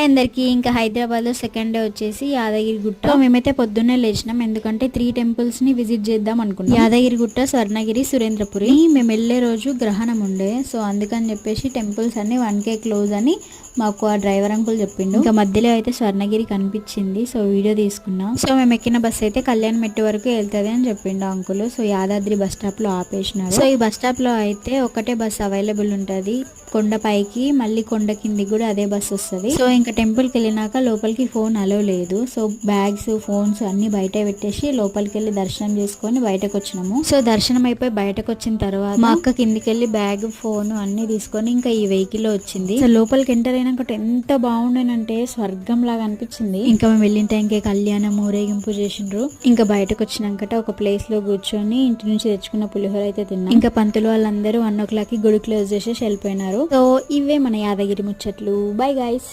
Hi అందరికి ఇంకా హైదరాబాద్లో సెకండ్ డే వచ్చేసి యాదగిరి గుట్ట. సో మేమైతే పొద్దున్నే లేచినాం. ఎందుకంటే త్రీ టెంపుల్స్ని విజిట్ చేద్దాం అనుకున్నాం. యాదగిరి గుట్ట స్వర్ణగిరి సురేంద్రపురి. మేము వెళ్ళే రోజు గ్రహణం ఉండే. సో అందుకని చెప్పేసి టెంపుల్స్ అన్ని వన్ కే క్లోజ్ అని మాకు ఆ డ్రైవర్ అంకుల్ చెప్పిండు. ఇంకా మధ్యలో అయితే స్వర్ణగిరి కనిపించింది. సో వీడియో తీసుకున్నాం. సో మేము ఎక్కిన బస్ అయితే కళ్యాణ్ మెట్టు వరకు వెళ్తుంది అని చెప్పిండు అంకుల్. సో యాదాద్రి బస్ స్టాప్లో ఆపేసినారు. సో ఈ బస్ స్టాప్లో అయితే ఒకటే బస్ అవైలబుల్ ఉంటది. కొండ పైకి మళ్ళీ కొండ కిందికి కూడా అదే బస్ వస్తుంది. సో ఇంకా టెంపుల్కి వెళ్ళినాక లోపలికి ఫోన్ అలో లేదు. సో బ్యాగ్స్ ఫోన్స్ అన్ని బయట పెట్టేసి లోపలికి వెళ్ళి దర్శనం చేసుకొని బయటకు వచ్చినాము. సో దర్శనం అయిపోయి బయటకు వచ్చిన తర్వాత మా అక్క కిందికి వెళ్ళి బ్యాగ్ ఫోన్ అన్ని తీసుకొని ఇంకా ఈ వెహికల్లో వచ్చింది. సో లోపలికి ఎంటర్ అయినాక ఎంత బాగుండేనంటే స్వర్గం లాగా అనిపించింది. ఇంకా మేము వెళ్ళిన టైంకి కళ్యాణం ఊరేగింపు చేసిండ్రు. ఇంకా బయటకు వచ్చినాకట ఒక ప్లేస్లో కూర్చొని ఇంటి నుంచి తెచ్చుకున్న పులిహోర అయితే తిన్నాం. ఇంకా పంతులు వాళ్ళందరూ వన్ ఓ క్లాక్కి గుడి క్లోజ్ చేసేసి వెళ్ళిపోయినారు. సో ఇవే మన యాదగిరి ముచ్చట్లు. Bye guys